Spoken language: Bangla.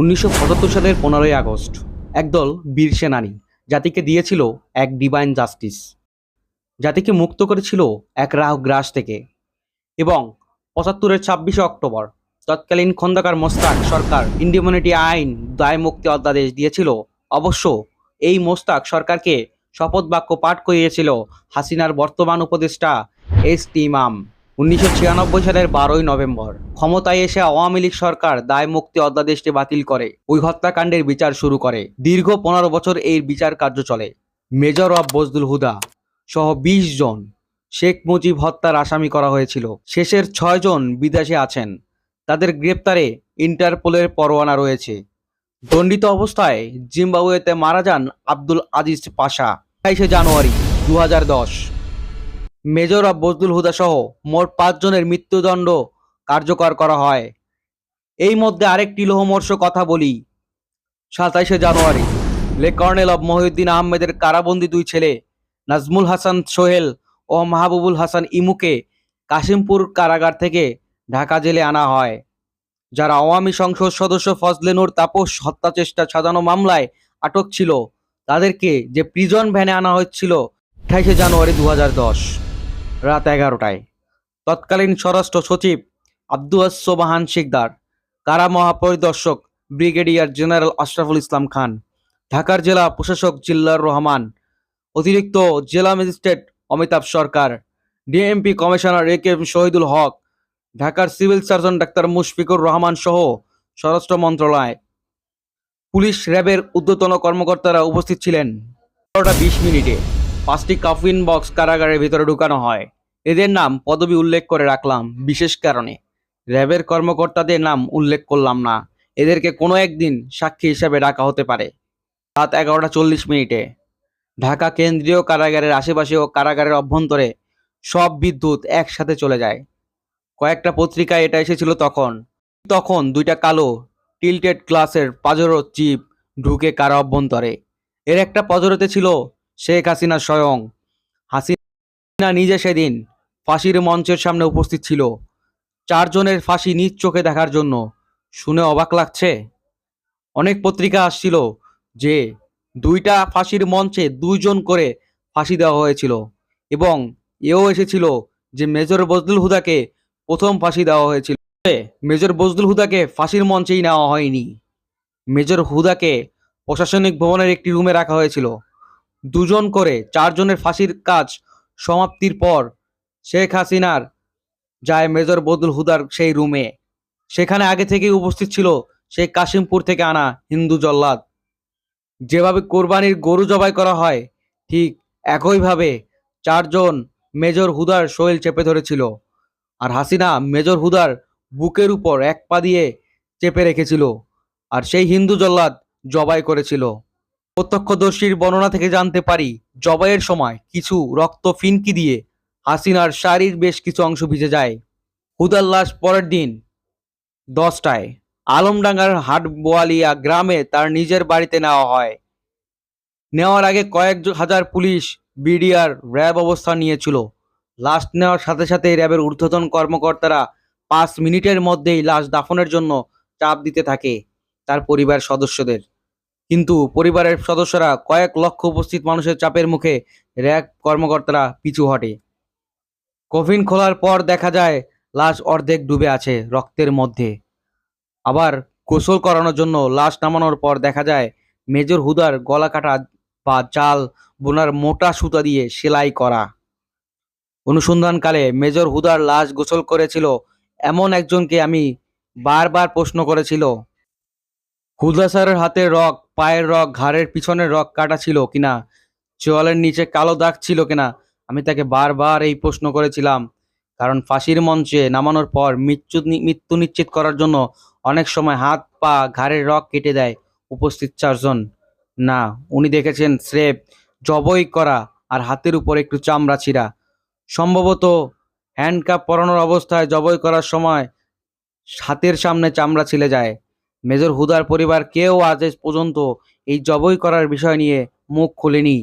উনিশশো পঁচাত্তর সালের পনেরোই আগস্ট, একদল বীর সেনানী জাতিকে দিয়েছিল এক ডিভাইন জাস্টিস জাতিকে মুক্ত করেছিল এক রাহ গ্রাস থেকে এবং পঁচাত্তরের ছাব্বিশে অক্টোবর তৎকালীন খন্দকার মোস্তাক সরকার ইন্ডিমিউনিটি আইন দায় মুক্তি অধ্যাদেশ দিয়েছিল। অবশ্য এই মোস্তাক সরকারকে শপথ বাক্য পাঠ করিয়েছিল হাসিনার বর্তমান উপদেষ্টা এস টি ইমাম। উনিশশো ছিয়ানব্বই সালের বারোই নভেম্বর, ক্ষমতায় এসে আওয়ামী লীগ সরকার দায় মুক্তি অধ্যাদেশটি বাতিল করে, ওই হত্যাকাণ্ডের বিচার শুরু করে। দীর্ঘ পনেরো বছর এই বিচার কার্য চলে। মেজর অব বজদুল হুদা সহ বিশ জন শেখ মুজিব হত্যার আসামি করা হয়েছিল। শেষের ছয় জন বিদেশে আছেন। তাদের গ্রেপ্তারে ইন্টারপোলের পরোয়ানা রয়েছে। দণ্ডিত অবস্থায় জিম্বাবুয়েতে মারা যান আব্দুল আজিজ পাশা। বাইশে জানুয়ারি দু হাজার দশ। মেজর অব বজদুল হুদা সহ মোট পাঁচজনের মৃত্যুদণ্ড কার্যকর করা হয়। এই মধ্যে আরেকটি লোহমর্ষ কথা বলি। সাতাইশে জানুয়ারি, লে কর্নেল অব মহিউদ্দিন আহমেদের কারাবন্দী দুই ছেলে, নাজমুল হাসান সোহেল ও মাহবুবুল হাসান ইমুকে কাশিমপুর কারাগার থেকে ঢাকা জেলে আনা হয়। যারা আওয়ামী সংসদ সদস্য ফজলে নূর তাপস হত্যা চেষ্টা সাজানো মামলায় আটক ছিল, তাদেরকে যে প্রিজন ভ্যানে আনা হচ্ছিল আঠাইশে জানুয়ারি দু হাজার দশ। রাত এগারোটায়। তৎকালীন স্বরাষ্ট্র সচিব আব্দুয়াস সোবাহান শিকদার, কারা মহাপরিদর্শক ব্রিগেডিয়ার জেনারেল আশরাফুল ইসলাম খান, ঢাকার জেলা প্রশাসক জিল্লার রহমান, অতিরিক্ত জেলা magistrate Amitabh Sarkar, DMP commissioner A K M Shahidul Haque, ঢাকার civil surgeon doctor Mushfiqur Rahman সহ স্বরাষ্ট্র মন্ত্রণালয়। পুলিশ র্যাবের ঊর্ধ্বতন কর্মকর্তারা উপস্থিত ছিলেন। বারোটা বিশ মিনিটে। পাঁচটি কাফিন বক্স কারাগারের ভিতরে ঢুকানো হয়। এদের নাম পদবি উল্লেখ করে রাখলাম, বিশেষ কারণে। র্যাবের কর্মকর্তাদের নাম উল্লেখ করলাম না। এদেরকে কোনো একদিন সাক্ষী হিসাবে ডাকা হতে পারে। রাত এগারোটা চল্লিশ মিনিটে। ঢাকা কেন্দ্রীয় কারাগারের আশেপাশে ও কারাগারের অভ্যন্তরে সব বিদ্যুৎ একসাথে চলে যায়। কয়েকটা পত্রিকায় এটা এসেছিল তখন। তখন দুইটা কালো, টিল্টেড গ্লাসের পাজরো চিপ ঢুকে কারা অভ্যন্তরে। এর একটা পজরতে ছিল শেখ হাসিনা স্বয়ং। হাসিনা নিজে সেদিন ফাঁসির মঞ্চের সামনে উপস্থিত ছিল। চারজনের ফাঁসি নিজ চোখে দেখার জন্য। শুনে অবাক লাগছে। অনেক পত্রিকা আসছিল যে দুইটা ফাঁসির মঞ্চে দুইজন করে ফাঁসি দেওয়া হয়েছিল এবং এও এসেছিল যে মেজর বজলুল হুদাকে প্রথম ফাঁসি দেওয়া হয়েছিল। মেজর বজলুল হুদাকে ফাঁসির মঞ্চেই নেওয়া হয়নি। মেজর হুদাকে প্রশাসনিক ভবনের একটি রুমে রাখা হয়েছিল। দুজন করে চারজনের ফাঁসির কাজ সমাপ্তির পর শেখ হাসিনার যায় মেজর বদুল হুদার সেই রুমে। সেখানে আগে থেকেই উপস্থিত ছিল সেই কাশিমপুর থেকে আনা হিন্দু জল্লাদ। যেভাবে কোরবানির গরু জবাই করা হয়, ঠিক একইভাবে চারজন মেজর হুদার শৈল চেপে ধরেছিল। আর হাসিনা মেজর হুদার বুকের উপর এক পা দিয়ে চেপে রেখেছিল। আর সেই হিন্দু জল্লাদ জবাই করেছিল। প্রত্যক্ষদর্শীর বর্ণনা থেকে জানতে পারি, জবাইয়ের সময় কিছু রক্ত ফিনকি দিয়ে হাসিনার শাড়ির বেশ কিছু অংশ ভিজে যায়। হুদার লাশ পরের দিন দশটায় আলমডাঙ্গার হাট বোয়ালিয়া গ্রামে তার নিজের বাড়িতে নেওয়া হয়। নেওয়ার আগে কয়েক হাজার পুলিশ বিডিআর র্যাব অবস্থান নিয়েছিল। লাশ নেওয়ার সাথে সাথে র্যাবের ঊর্ধ্বতন কর্মকর্তারা পাঁচ মিনিটের মধ্যেই লাশ দাফনের জন্য চাপ দিতে থাকে তার পরিবার সদস্যদের। কিন্তু পরিবারের সদস্যরা কয়েক লক্ষ উপস্থিত মানুষের চাপের মুখে র্যাব কর্মকর্তারা পিছু হটে। কফিন খোলার পর দেখা যায়, লাশ অর্ধেক ডুবে আছে রক্তের মধ্যে। আবার গোসল করানোর জন্য লাশ নামানোর পর দেখা যায়, মেজর হুদার গলা কাটা বা জাল বোনার মোটা সুতা দিয়ে সেলাই করা। অনুসন্ধানকালে মেজর হুদার লাশ গোসল করেছিল এমন একজনকে আমি বারবার প্রশ্ন করেছিল। হুদা স্যারের হাতের রক পায়ের রক ঘাড়ের পিছনের রক কাটা ছিল কিনা? চোয়ালের নিচে কালো দাগ ছিল কিনা? আমি তাকে বারবার এই প্রশ্ন করেছিলাম, কারণ ফাঁসির মঞ্চে নামানোর পর মৃত্যু মৃত্যু নিশ্চিত করার জন্য অনেক সময় হাত, পা, ঘাড়ের রক কেটে দেয় উপস্থিত চারজন। না, উনি দেখেছেন স্রেফ জবই করা আর হাতের উপর একটু চামড়া ছিঁড়া। সম্ভবত হ্যান্ডকাপ পরানোর অবস্থায় জবই করার সময় হাতের সামনে চামড়া ছিলে যায়। মেজর হুদার পরিবার কেউ আজ পর্যন্ত এই জবই করার বিষয় নিয়ে মুখ খুলেনি।